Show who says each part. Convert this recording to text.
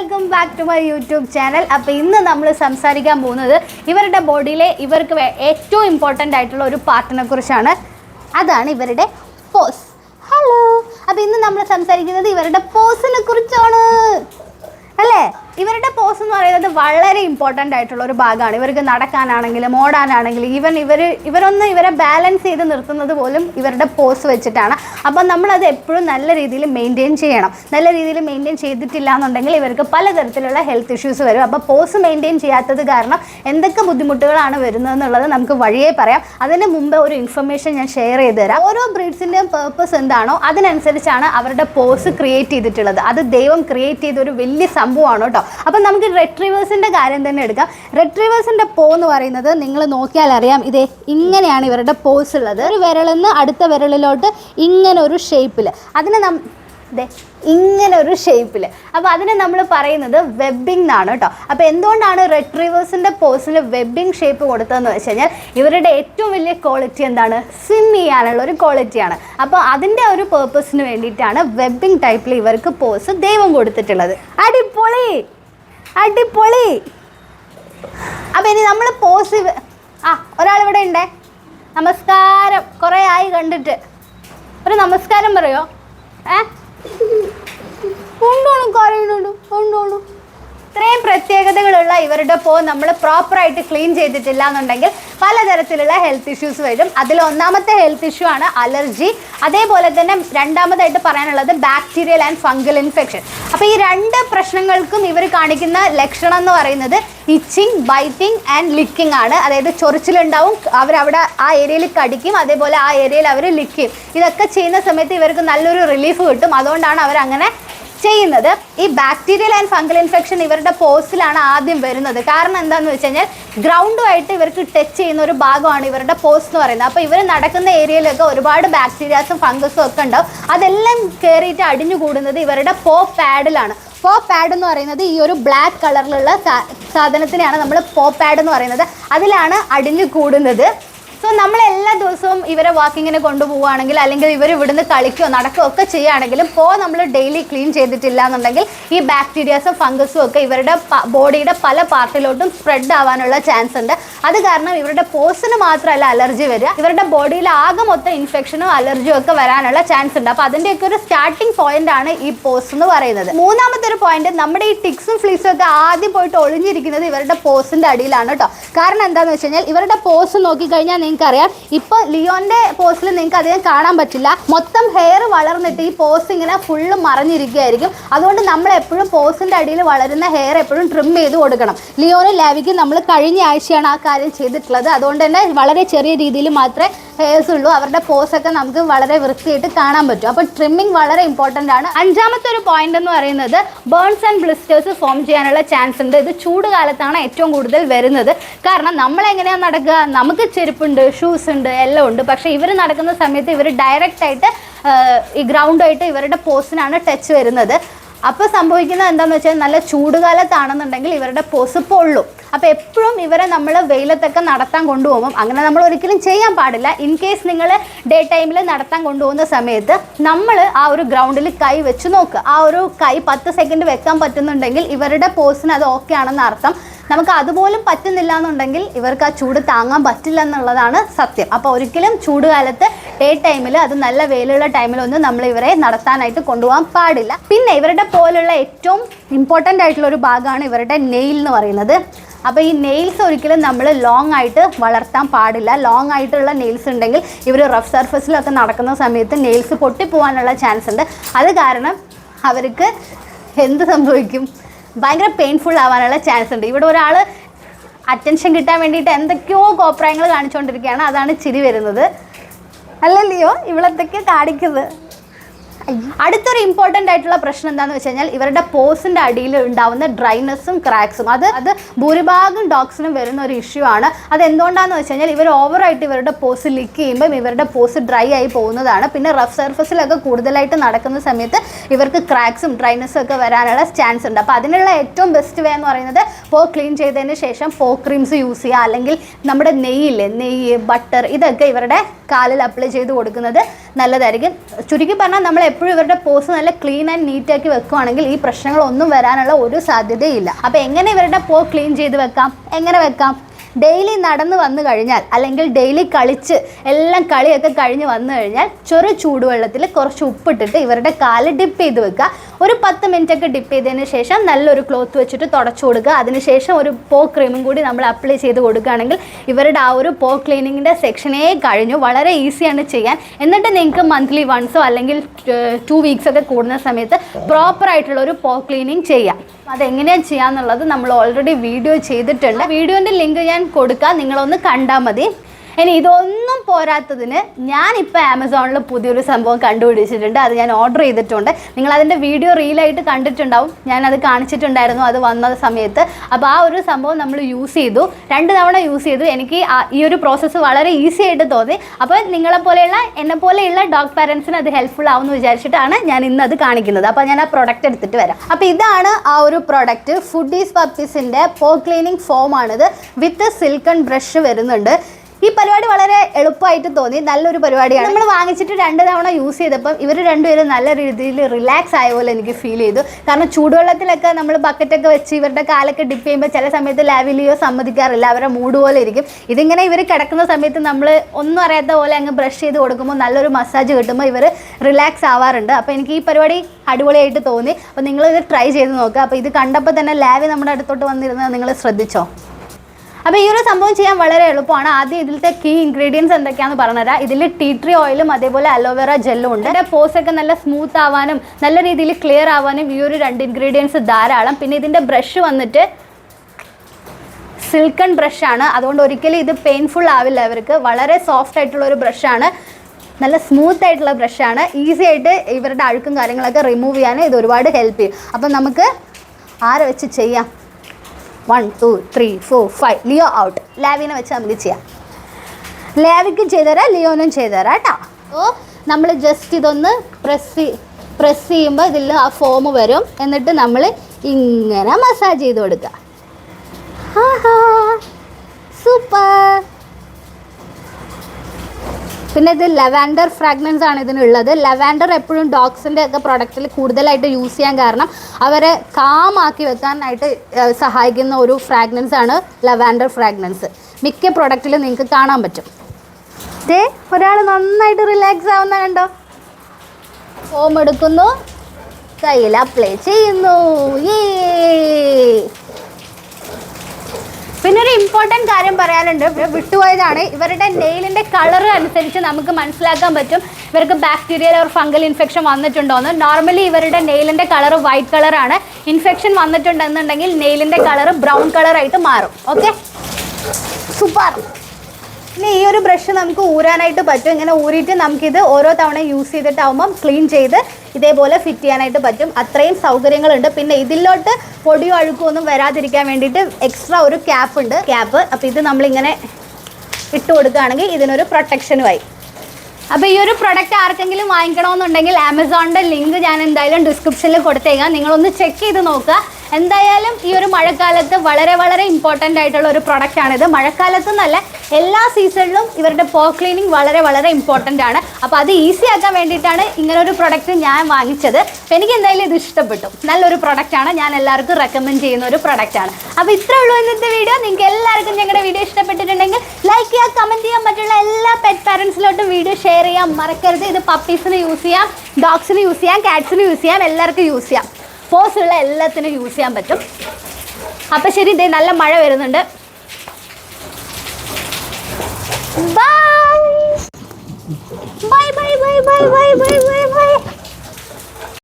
Speaker 1: Welcome back to my YouTube channel അപ്പോൾ ഇന്ന് നമ്മൾ സംസാരിക്കാൻ പോകുന്നത് ഇവരുടെ ബോഡിയിലെ ഇവർക്ക് ഏറ്റവും ഇമ്പോർട്ടന്റ് ആയിട്ടുള്ള ഒരു പാർട്ടിനെ കുറിച്ചാണ്. അതാണ് ഇവരുടെ പോസ് ഹലോ അപ്പോൾ ഇന്ന് നമ്മൾ സംസാരിക്കുന്നത് ഇവരുടെ പോസിനെ കുറിച്ചാണ്. അല്ലേ? ഇവരുടെ പോസ് എന്ന് പറയുന്നത് വളരെ ഇമ്പോർട്ടന്റ് ആയിട്ടുള്ള ഒരു ഭാഗമാണ്. ഇവർക്ക് നടക്കാനാണെങ്കിലും ഓടാനാണെങ്കിലും ഈവൻ ഇവർ ഇവരൊന്ന് ഇവരെ ബാലൻസ് ചെയ്ത് നിർത്തുന്നത് പോലും ഇവരുടെ പോസ് വെച്ചിട്ടാണ്. അപ്പോൾ നമ്മളത് എപ്പോഴും നല്ല രീതിയിൽ മെയിന്റെയിൻ ചെയ്യണം. നല്ല രീതിയിൽ മെയിന്റെയിൻ ചെയ്തിട്ടില്ല എന്നുണ്ടെങ്കിൽ ഇവർക്ക് പലതരത്തിലുള്ള ഹെൽത്ത് ഇഷ്യൂസ് വരും. അപ്പോൾ പോസ് മെയിന്റെയിൻ ചെയ്യാത്തത് കാരണം എന്തൊക്കെ ബുദ്ധിമുട്ടുകളാണ് വരുന്നതെന്നുള്ളത് നമുക്ക് വഴിയെ പറയാം. അതിന് മുമ്പ് ഒരു ഇൻഫർമേഷൻ ഞാൻ ഷെയർ ചെയ്ത് തരാം. ഓരോ ബ്രീഡ്സിന്റെയും പേർപ്പസ് എന്താണോ അതിനനുസരിച്ചാണ് അവരുടെ പോസ് ക്രിയേറ്റ് ചെയ്തിട്ടുള്ളത്. അത് ദൈവം ക്രിയേറ്റ് ചെയ്ത ഒരു വലിയ സംഭവമാണ് കേട്ടോ. അപ്പം നമുക്ക് റെട്രീവേഴ്സിന്റെ കാര്യം തന്നെ എടുക്കാം. റെട്രീവേഴ്സിന്റെ പോ എന്ന് പറയുന്നത് നിങ്ങൾ നോക്കിയാൽ അറിയാം ഇതേ ഇങ്ങനെയാണ് ഇവരുടെ പോസ് ഉള്ളത്. ഒരു വിരളിൽ നിന്ന് അടുത്ത വിരളിലോട്ട് ഇങ്ങനെ ഒരു ഷേപ്പിൽ അതിനെ നം ഇങ്ങനെ ഒരു ഷേപ്പിൽ അപ്പോൾ അതിനെ നമ്മൾ പറയുന്നത് വെബിംഗ് എന്നാണ് കേട്ടോ അപ്പോൾ എന്തുകൊണ്ടാണ് റെട്രീവേഴ്സിന്റെ പോസിന് വെബിംഗ് ഷേപ്പ് കൊടുത്തതെന്ന് വെച്ച് കഴിഞ്ഞാൽ ഇവരുടെ ഏറ്റവും വലിയ ക്വാളിറ്റി എന്താണ്? സ്വിം ചെയ്യാനുള്ള ഒരു ക്വാളിറ്റിയാണ് അപ്പോൾ അതിന്റെ ഒരു പേർപ്പസിന് വേണ്ടിയിട്ടാണ് വെബിംഗ് ടൈപ്പിൽ ഇവർക്ക് പോസ് ദൈവം കൊടുത്തിട്ടുള്ളത്. അടിപൊളി! അടിപൊളി. അപ്പോൾ ഇനി നമ്മൾ പോസിബിൾ ആ ഒരാൾ ഇവിടെ ഉണ്ടേ. നമസ്കാരം. കുറേ ആയി കണ്ടിട്ട്. ഒരു നമസ്കാരം പറയോ? ഏ? കൊണ്ടോളും കരയുന്നുണ്ട് ഉണ്ടോണു. ഇത്രയും പ്രത്യേകതകളുള്ള ഇവരുടെ പോ നമ്മൾ പ്രോപ്പറായിട്ട് ക്ലീൻ ചെയ്തിട്ടില്ല എന്നുണ്ടെങ്കിൽ പലതരത്തിലുള്ള ഹെൽത്ത് ഇഷ്യൂസ് വരും. അതിൽ ഒന്നാമത്തെ ഹെൽത്ത് ഇഷ്യൂ ആണ് അലർജി അതേപോലെ തന്നെ രണ്ടാമതായിട്ട് പറയാനുള്ളത് ബാക്ടീരിയൽ ആൻഡ് ഫംഗൽ ഇൻഫെക്ഷൻ അപ്പോൾ ഈ രണ്ട് പ്രശ്നങ്ങൾക്കും ഇവർ കാണിക്കുന്ന ലക്ഷണം എന്ന് പറയുന്നത് ഇച്ചിങ് ബൈറ്റിംഗ് ആൻഡ് ലിക്കിംഗ് ആണ്. അതായത് ചൊറിച്ചിലുണ്ടാവും അവരവിടെ ആ ഏരിയയിൽ കടിക്കും അതേപോലെ ആ ഏരിയയിൽ അവർ ലിക്കും ഇതൊക്കെ ചെയ്യുന്ന സമയത്ത് ഇവർക്ക് നല്ലൊരു റിലീഫ് കിട്ടും. അതുകൊണ്ടാണ് അവരങ്ങനെ ചെയ്യുന്നത് ഈ ബാക്ടീരിയൽ ആൻഡ് ഫംഗൽ ഇൻഫെക്ഷൻ ഇവരുടെ പോസ്റ്റിലാണ് ആദ്യം വരുന്നത്. കാരണം എന്താണെന്ന് വെച്ച് കഴിഞ്ഞാൽ ഗ്രൗണ്ടുമായിട്ട് ഇവർക്ക് ടച്ച് ചെയ്യുന്ന ഒരു ഭാഗമാണ് ഇവരുടെ പോസ്റ്റ് എന്ന് പറയുന്നത്. അപ്പോൾ ഇവർ നടക്കുന്ന ഏരിയയിലൊക്കെ ഒരുപാട് ബാക്ടീരിയാസും ഫംഗസും ഒക്കെ ഉണ്ടാവും. അതെല്ലാം കയറിയിട്ട് അടിഞ്ഞു കൂടുന്നത് ഇവരുടെ പോ പാഡിലാണ് പോ പാഡ് എന്ന് പറയുന്നത് ഈ ഒരു ബ്ലാക്ക് കളറിലുള്ള സാധനത്തിനെയാണ് നമ്മൾ പോ പാഡ് എന്ന് പറയുന്നത്. അതിലാണ് അടിഞ്ഞു കൂടുന്നത് സോ നമ്മൾ എല്ലാ ദിവസവും ഇവരെ വാക്കിങ്ങിന് കൊണ്ടുപോവുകയാണെങ്കിൽ അല്ലെങ്കിൽ ഇവർ ഇവിടുന്ന് കളിക്കുകയോ നടക്കുകയോ ഒക്കെ ചെയ്യുകയാണെങ്കിലും പോ നമ്മൾ ഡെയിലി ക്ലീൻ ചെയ്തിട്ടില്ല എന്നുണ്ടെങ്കിൽ ഈ ബാക്ടീരിയാസും ഫംഗസും ഒക്കെ ഇവരുടെ ബോഡിയുടെ പല പാർട്ടിലോട്ടും സ്പ്രെഡ് ആവാനുള്ള ചാൻസ് ഉണ്ട്. അത് കാരണം ഇവരുടെ പോസിന് മാത്രമല്ല അലർജി വരിക. ഇവരുടെ ബോഡിയിൽ ആകെ മൊത്തം ഇൻഫെക്ഷനും അലർജിയും ഒക്കെ വരാനുള്ള ചാൻസ് ഉണ്ട്. അപ്പോൾ അതിന്റെയൊക്കെ ഒരു സ്റ്റാർട്ടിംഗ് പോയിന്റ് ആണ് ഈ പോസ് എന്ന് പറയുന്നത്. മൂന്നാമത്തെ ഒരു പോയിന്റ് നമ്മുടെ ഈ ടിക്സും ഫ്ലീസും ഒക്കെ ആദ്യം പോയിട്ട് ഒളിഞ്ഞിരിക്കുന്നത് ഇവരുടെ പോസിന്റെ അടിയിലാണ് കേട്ടോ കാരണം എന്താണെന്ന് വെച്ച് കഴിഞ്ഞാൽ ഇവരുടെ പോസ് നോക്കിക്കഴിഞ്ഞാൽ നിങ്ങൾക്ക് അറിയാം ഇപ്പൊ ലിയോന്റെ പോസ്റ്റിൽ നിങ്ങൾക്ക് അധികം കാണാൻ പറ്റില്ല. മൊത്തം ഹെയർ വളർന്നിട്ട് ഈ പോസ് ഇങ്ങനെ ഫുള്ള് മറഞ്ഞിരിക്കുകയായിരിക്കും. അതുകൊണ്ട് നമ്മൾ എപ്പോഴും പോസിന്റെ അടിയിൽ വളരുന്ന ഹെയർ എപ്പോഴും ട്രിം ചെയ്ത് കൊടുക്കണം. ലിയോനും ലാവിക്കും നമ്മൾ കഴിഞ്ഞ ആഴ്ചയാണ് ആ കാര്യം ചെയ്തിട്ടുള്ളത്. അതുകൊണ്ട് തന്നെ വളരെ ചെറിയ രീതിയിൽ മാത്രമേ ഹെയർസ് ഉള്ളൂ. അവരുടെ പോസ് ഒക്കെ നമുക്ക് വളരെ വൃത്തിയായിട്ട് കാണാൻ പറ്റും. അപ്പോൾ ട്രിമ്മിങ് വളരെ ഇമ്പോർട്ടന്റ് ആണ്. അഞ്ചാമത്തെ ഒരു പോയിന്റ് എന്ന് പറയുന്നത് ബേൺസ് ആൻഡ് ബ്ലിസ്റ്റേഴ്സ് ഫോം ചെയ്യാനുള്ള ചാൻസ് ഉണ്ട്. ഇത് ചൂട് കാലത്താണ് ഏറ്റവും കൂടുതൽ വരുന്നത്. കാരണം നമ്മൾ എങ്ങനെയാണ് നടക്കുക? നമുക്ക് ചെരുപ്പുണ്ട് ഷൂസ് ഉണ്ട് എല്ലാം ഉണ്ട്. പക്ഷേ ഇവർ നടക്കുന്ന സമയത്ത് ഇവർ ഡയറക്റ്റ് ആയിട്ട് ഈ ഗ്രൗണ്ടുമായിട്ട് ഇവരുടെ പോസ്റ്റിനാണ് ടച്ച് വരുന്നത്. അപ്പോൾ സംഭവിക്കുന്നത് എന്താണെന്ന് വെച്ചാൽ നല്ല ചൂടുകാലത്താണെന്നുണ്ടെങ്കിൽ ഇവരുടെ പൊസുപ്പുള്ളൂ പൊള്ളും അപ്പോൾ എപ്പോഴും ഇവരെ നമ്മൾ വെയിലത്തൊക്കെ നടത്താൻ കൊണ്ടുപോകും. അങ്ങനെ നമ്മൾ ഒരിക്കലും ചെയ്യാൻ പാടില്ല. ഇൻ കേസ് നിങ്ങൾ ഡേ ടൈമിൽ നടത്താൻ കൊണ്ടുപോകുന്ന സമയത്ത് നമ്മൾ ആ ഒരു ഗ്രൗണ്ടിൽ കൈ വെച്ച് നോക്കുക ആ ഒരു കൈ പത്ത് സെക്കൻഡ് വെക്കാൻ പറ്റുന്നുണ്ടെങ്കിൽ ഇവരുടെ പോസിന് അത് ഓക്കെ ആണെന്ന് അർത്ഥം. നമുക്ക് അതുപോലും പറ്റുന്നില്ല എന്നുണ്ടെങ്കിൽ ഇവർക്ക് ആ ചൂട് താങ്ങാൻ പറ്റില്ല എന്നുള്ളതാണ് സത്യം. അപ്പോൾ ഒരിക്കലും ചൂടുകാലത്ത് ഡേ ടൈമിൽ അത് നല്ല വെയിലുള്ള ടൈമിലൊന്നും നമ്മൾ ഇവരെ നടത്താനായിട്ട് കൊണ്ടുപോകാൻ പാടില്ല. പിന്നെ ഇവരുടെ പോലുള്ള ഏറ്റവും ഇമ്പോർട്ടന്റ് ആയിട്ടുള്ള ഒരു ഭാഗമാണ് ഇവരുടെ നെയിൽ എന്ന് പറയുന്നത്. അപ്പോൾ ഈ നെയിൽസ് ഒരിക്കലും നമ്മൾ ലോങ് ആയിട്ട് വളർത്താൻ പാടില്ല. ലോങ് ആയിട്ടുള്ള നെയിൽസ് ഉണ്ടെങ്കിൽ ഇവർ റഫ് സർഫസിലൊക്കെ നടക്കുന്ന സമയത്ത് നെയിൽസ് പൊട്ടിപ്പോവാനുള്ള ചാൻസ് ഉണ്ട്. അത് കാരണം അവർക്ക് എന്ത് സംഭവിക്കും? ഭയങ്കര പെയിൻഫുൾ ആവാനുള്ള ചാൻസ് ഉണ്ട്. ഇവിടെ ഒരാൾ അറ്റൻഷൻ കിട്ടാൻ വേണ്ടിയിട്ട് എന്തൊക്കെയോ കോപ്രായങ്ങൾ കാണിച്ചുകൊണ്ടിരിക്കുകയാണ് അതാണ് ചിരി വരുന്നത്. അല്ലല്ലയോ ഇവളെന്തൊക്കെയോ കാണിക്കുന്നത്? അടുത്തൊരു ഇമ്പോർട്ടന്റ് ആയിട്ടുള്ള പ്രശ്നം എന്താണെന്ന് വെച്ച് കഴിഞ്ഞാൽ ഇവരുടെ പോസിന്റെ അടിയിൽ ഉണ്ടാവുന്ന ഡ്രൈനെസ്സും ക്രാക്സും അത് അത് ഭൂരിഭാഗം ഡോഗ്സിനും വരുന്ന ഒരു ഇഷ്യൂ ആണ്. അത് എന്തുകൊണ്ടാണെന്ന് വെച്ച് കഴിഞ്ഞാൽ ഇവർ ഓവറായിട്ട് ഇവരുടെ പോസ് ലിക്ക് ചെയ്യുമ്പോൾ ഇവരുടെ പോസ് ഡ്രൈ ആയി പോകുന്നതാണ്. പിന്നെ റഫ് സർഫസിലൊക്കെ കൂടുതലായിട്ട് നടക്കുന്ന സമയത്ത് ഇവർക്ക് ക്രാക്സും ഡ്രൈനെസ്സും ഒക്കെ വരാനുള്ള ചാൻസ് ഉണ്ട്. അപ്പോൾ അതിനുള്ള ഏറ്റവും ബെസ്റ്റ് വേ എന്ന് പറയുന്നത് പോ ക്ലീൻ ചെയ്തതിന് ശേഷം പോ ക്രീംസ് യൂസ് ചെയ്യുക. അല്ലെങ്കിൽ നമ്മുടെ നെയ്യില്ലേ നെയ്യ് ബട്ടർ ഇതൊക്കെ ഇവരുടെ കാലിൽ അപ്ലൈ ചെയ്ത് കൊടുക്കുന്നത് നല്ലതായിരിക്കും. ചുരുക്കി പറഞ്ഞാൽ നമ്മൾ എപ്പോഴും ഇവരുടെ പോസ് നല്ല ക്ലീൻ ആൻഡ് നീറ്റ് ആക്കി വെക്കുവാണെങ്കിൽ ഈ പ്രശ്നങ്ങളൊന്നും വരാനുള്ള ഒരു സാധ്യതയില്ല. അപ്പോൾ എങ്ങനെ ഇവരുടെ പോ ക്ലീൻ ചെയ്ത് വെക്കാം? എങ്ങനെ വെക്കാം? ഡെയിലി നടന്നു വന്നു കഴിഞ്ഞാൽ അല്ലെങ്കിൽ ഡെയിലി കളിച്ച് എല്ലാം കളിയൊക്കെ കഴിഞ്ഞ് വന്നു കഴിഞ്ഞാൽ ചെറു ചൂടുവെള്ളത്തിൽ കുറച്ച് ഉപ്പിട്ടിട്ട് ഇവരുടെ കാൽ ഡിപ്പ് ചെയ്ത് വെക്കുക. ഒരു പത്ത് മിനിറ്റ് ഒക്കെ ഡിപ്പ് ചെയ്തതിന് ശേഷം നല്ലൊരു ക്ലോത്ത് വെച്ചിട്ട് തുടച്ചു കൊടുക്കുക. അതിനുശേഷം ഒരു പോ ക്രീമും കൂടി നമ്മൾ അപ്ലൈ ചെയ്ത് കൊടുക്കുകയാണെങ്കിൽ ഇവരുടെ ആ ഒരു പോ ക്ലീനിങ്ങിന്റെ സെക്ഷനേ കഴിഞ്ഞു. വളരെ ഈസിയാണ് ചെയ്യാൻ. എന്നിട്ട് നിങ്ങൾക്ക് മന്ത്ലി വൺസോ അല്ലെങ്കിൽ ടു വീക്സ് ഒക്കെ കൂടുന്ന സമയത്ത് പ്രോപ്പറായിട്ടുള്ള ഒരു പോ ക്ലീനിങ് ചെയ്യാം. അതെങ്ങനെയാണ് ചെയ്യാന്നുള്ളത് നമ്മൾ ഓൾറെഡി വീഡിയോ ചെയ്തിട്ടുണ്ട്. വീഡിയോന്റെ ലിങ്ക് ഞാൻ കൊടുക്കാം. നിങ്ങളൊന്ന് കണ്ടാൽ മതി. ഇനി ഇതൊന്നും പോരാത്തതിന് ഞാനിപ്പോൾ ആമസോണിൽ പുതിയൊരു സംഭവം കണ്ടുപിടിച്ചിട്ടുണ്ട്. അത് ഞാൻ ഓർഡർ ചെയ്തിട്ടുണ്ട്. നിങ്ങൾ അതിന്റെ വീഡിയോ റീലായിട്ട് കണ്ടിട്ടുണ്ടാവും. ഞാൻ അത് കാണിച്ചിട്ടുണ്ടായിരുന്നു അത് വന്ന സമയത്ത്. അപ്പോൾ ആ ഒരു സംഭവം നമ്മൾ യൂസ് ചെയ്തു. രണ്ട് തവണ യൂസ് ചെയ്തു. എനിക്ക് ഈ ഒരു പ്രോസസ്സ് വളരെ ഈസി ആയിട്ട് തോന്നി. അപ്പോൾ നിങ്ങളെപ്പോലെയുള്ള എന്നെ പോലെയുള്ള ഡോഗ് പാരൻസിന് അത് ഹെൽപ്ഫുൾ ആവുമെന്ന് വിചാരിച്ചിട്ടാണ് ഞാൻ ഇന്ന് അത് കാണിക്കുന്നത്. അപ്പോൾ ഞാൻ ആ പ്രൊഡക്റ്റ് എടുത്തിട്ട് വരാം. അപ്പോൾ ഇതാണ് ആ ഒരു പ്രൊഡക്റ്റ് ഫുഡീസ് പപ്പീസിന്റെ പോ ക്ലീനിങ് ഫോമാണിത് വിത്ത് സിൽക്കൺ ബ്രഷ് വരുന്നുണ്ട്. ഈ പരിപാടി വളരെ എളുപ്പമായിട്ട് തോന്നി. നല്ലൊരു പരിപാടിയാണ്. നമ്മൾ വാങ്ങിച്ചിട്ട് രണ്ട് തവണ യൂസ് ചെയ്തപ്പം ഇവർ രണ്ടുപേരും നല്ല രീതിയിൽ റിലാക്സ് ആയ പോലെ എനിക്ക് ഫീൽ ചെയ്തു. കാരണം ചൂടുവെള്ളത്തിലൊക്കെ നമ്മൾ ബക്കറ്റൊക്കെ വെച്ച് ഇവരുടെ കാലൊക്കെ ഡിപ്പ് ചെയ്യുമ്പോൾ ചില സമയത്ത് ലാവിലിയോ സമ്മതിക്കാറില്ല. അവരുടെ മൂഡ് പോലെ ഇരിക്കും. ഇതിങ്ങനെ ഇവർ കിടക്കുന്ന സമയത്ത് നമ്മൾ ഒന്നും അറിയാത്ത പോലെ അങ്ങ് ബ്രഷ് ചെയ്ത് കൊടുക്കുമ്പോൾ നല്ലൊരു മസാജ് കിട്ടുമ്പോൾ ഇവർ റിലാക്സ് ആവാറുണ്ട്. അപ്പോൾ എനിക്ക് ഈ പരിപാടി അടിപൊളിയായിട്ട് തോന്നി. അപ്പോൾ നിങ്ങൾ ഇത് ട്രൈ ചെയ്ത് നോക്കുക അപ്പോൾ ഇത് കണ്ടപ്പോൾ തന്നെ ലാവി നമ്മുടെ അടുത്തോട്ട് വന്നിരുന്നത് നിങ്ങൾ ശ്രദ്ധിച്ചോ? അപ്പോൾ ഈ ഒരു സംഭവം ചെയ്യാൻ വളരെ എളുപ്പമാണ്. ആദ്യം ഇതിലത്തെ കീ ഇൻഗ്രീഡിയൻസ് എന്തൊക്കെയാണെന്ന് പറഞ്ഞുതരാം. ഇതിൽ ടീ ട്രീ ഓയിലും അതേപോലെ അലോവേറ ജെല്ലും ഉണ്ട്. എന്റെ പോസൊക്കെ നല്ല സ്മൂത്ത് ആവാനും നല്ല രീതിയിൽ ക്ലിയർ ആവാനും ഈ ഒരു രണ്ട് ഇൻഗ്രീഡിയൻസ് ധാരാളം. പിന്നെ ഇതിന്റെ ബ്രഷ് വന്നിട്ട് സിൽക്കൺ ബ്രഷാണ് അതുകൊണ്ട് ഒരിക്കലും ഇത് പെയിൻഫുൾ ആവില്ല അവർക്ക് വളരെ സോഫ്റ്റ് ആയിട്ടുള്ള ഒരു ബ്രഷാണ് നല്ല സ്മൂത്ത് ആയിട്ടുള്ള ബ്രഷാണ് ഈസി ആയിട്ട് ഇവരുടെ അഴുക്കും കാര്യങ്ങളൊക്കെ റിമൂവ് ചെയ്യാൻ ഇത് ഒരുപാട് ഹെൽപ്പ് ചെയ്യും. അപ്പം നമുക്ക് ആരെ വെച്ച് ചെയ്യാം? One two three four five Leo out ലാവിനെ വെച്ച് നമുക്ക് ചെയ്യാം. ലാവിക്കും ചെയ്തുതരാം ലിയോനും ചെയ്തുതരാം കേട്ടോ. അപ്പോൾ നമ്മൾ ജസ്റ്റ് ഇതൊന്ന് പ്രസ് പ്രസ് ചെയ്യുമ്പോൾ ഇതിൽ ആ ഫോം വരും. എന്നിട്ട് നമ്മൾ ഇങ്ങനെ മസാജ് ചെയ്ത് കൊടുക്കുക. ആഹാ സൂപ്പർ പിന്നെ ഇത് ലെവാൻഡർ ഫ്രാഗ്രൻസ് ആണ് ഇതിനുള്ളത്. ലെവാൻഡർ എപ്പോഴും ഡോഗ്സിന്റെ ഒക്കെ പ്രൊഡക്റ്റിൽ കൂടുതലായിട്ട് യൂസ് ചെയ്യാൻ കാരണം അവരെ കാമാക്കി വെക്കാനായിട്ട് സഹായിക്കുന്ന ഒരു ഫ്രാഗ്രൻസ് ആണ് ലെവാൻഡർ ഫ്രാഗ്രൻസ് മിക്ക പ്രൊഡക്റ്റിലും നിങ്ങൾക്ക് കാണാൻ പറ്റും. ദേ ഒരാൾ നന്നായിട്ട് റിലാക്സ് ആവുന്ന കണ്ടോ? ഫോം എടുക്കുന്നു. കയ്യിൽ അപ്ലൈ ചെയ്യുന്നു. ഏ ഇമ്പോർട്ടന്റ് കാര്യം പറയാനുണ്ട്. വിട്ടുപോയതാണ്. ഇവരുടെ നെയിലിന്റെ കളർ അനുസരിച്ച് നമുക്ക് മനസ്സിലാക്കാൻ പറ്റും. ഇവർക്ക് ബാക്ടീരിയൽ ഓർ ഫംഗൽ ഇൻഫെക്ഷൻ വന്നിട്ടുണ്ടോയെന്ന് നോർമലി ഇവരുടെ നെയിലിന്റെ കളർ വൈറ്റ് കളറാണ് ഇൻഫെക്ഷൻ വന്നിട്ടുണ്ടെന്നുണ്ടെങ്കിൽ നെയിലിന്റെ കളർ ബ്രൗൺ കളറായിട്ട് മാറും. ഓക്കെ സൂപ്പർ പിന്നെ ഈ ഒരു ബ്രഷ് നമുക്ക് ഊരാനായിട്ട് പറ്റും. ഇങ്ങനെ ഊരിയിട്ട് നമുക്കിത് ഓരോ തവണ യൂസ് ചെയ്തിട്ടാവുമ്പം ക്ലീൻ ചെയ്ത് ഇതേപോലെ ഫിറ്റ് ചെയ്യാനായിട്ട് പറ്റും. അത്രയും സൗകര്യങ്ങളുണ്ട്. പിന്നെ ഇതിലോട്ട് പൊടിയോ അഴുക്കോ ഒന്നും വരാതിരിക്കാൻ വേണ്ടിയിട്ട് എക്സ്ട്രാ ഒരു ക്യാപ്പ് ഉണ്ട്. ക്യാപ്പ് അപ്പോൾ ഇത് നമ്മളിങ്ങനെ ഇട്ട് കൊടുക്കുകയാണെങ്കിൽ ഇതിനൊരു പ്രൊട്ടക്ഷനുമായി അപ്പോൾ ഈ ഒരു പ്രൊഡക്റ്റ് ആർക്കെങ്കിലും വാങ്ങിക്കണമെന്നുണ്ടെങ്കിൽ ആമസോണിന്റെ ലിങ്ക് ഞാൻ എന്തായാലും ഡിസ്ക്രിപ്ഷനിൽ കൊടുത്തേക്കാം. നിങ്ങളൊന്ന് ചെക്ക് ചെയ്ത് നോക്കുക. എന്തായാലും ഈ ഒരു മഴക്കാലത്ത് വളരെ വളരെ ഇമ്പോർട്ടന്റ് ആയിട്ടുള്ള ഒരു പ്രൊഡക്റ്റ് ആണിത്. മഴക്കാലത്ത് നല്ല എല്ലാ സീസണിലും ഇവരുടെ പോ ക്ലീനിങ് വളരെ വളരെ ഇമ്പോർട്ടന്റ് ആണ്. അപ്പോൾ അത് ഈസി ആക്കാൻ വേണ്ടിയിട്ടാണ് ഇങ്ങനെ ഒരു പ്രൊഡക്റ്റ് ഞാൻ വാങ്ങിച്ചത്. എനിക്ക് എന്തായാലും ഇത് ഇഷ്ടപ്പെട്ടു. നല്ലൊരു പ്രൊഡക്റ്റ് ആണ്. ഞാൻ എല്ലാവർക്കും റെക്കമെൻഡ് ചെയ്യുന്ന ഒരു പ്രൊഡക്റ്റ് ആണ്. അപ്പോൾ ഇത്രേ ഉള്ളൂ ഇന്നത്തെ വീഡിയോ നിങ്ങൾക്ക് എല്ലാവർക്കും ഞങ്ങളുടെ വീഡിയോ ഇഷ്ടപ്പെട്ടിട്ടുണ്ടെങ്കിൽ ലൈക്ക് ചെയ്യുക കമന്റ് ചെയ്യാൻ മറ്റുള്ള എല്ലാ പെറ്റ് പാരൻസിലോട്ടും വീഡിയോ ഷെയർ ചെയ്യാം മറക്കരുത്. ഇത് പപ്പീസിന് യൂസ് ചെയ്യാം ഡോഗ്സിന് യൂസ് ചെയ്യാം കാറ്റ്സിന് യൂസ് ചെയ്യാം എല്ലാവർക്കും യൂസ് ചെയ്യാം. പോസ് ഉള്ള എല്ലാത്തിനും യൂസ് ചെയ്യാൻ പറ്റും. അപ്പം ശരി ഇതേ നല്ല മഴ വരുന്നുണ്ട്. Bye bye bye bye bye bye bye bye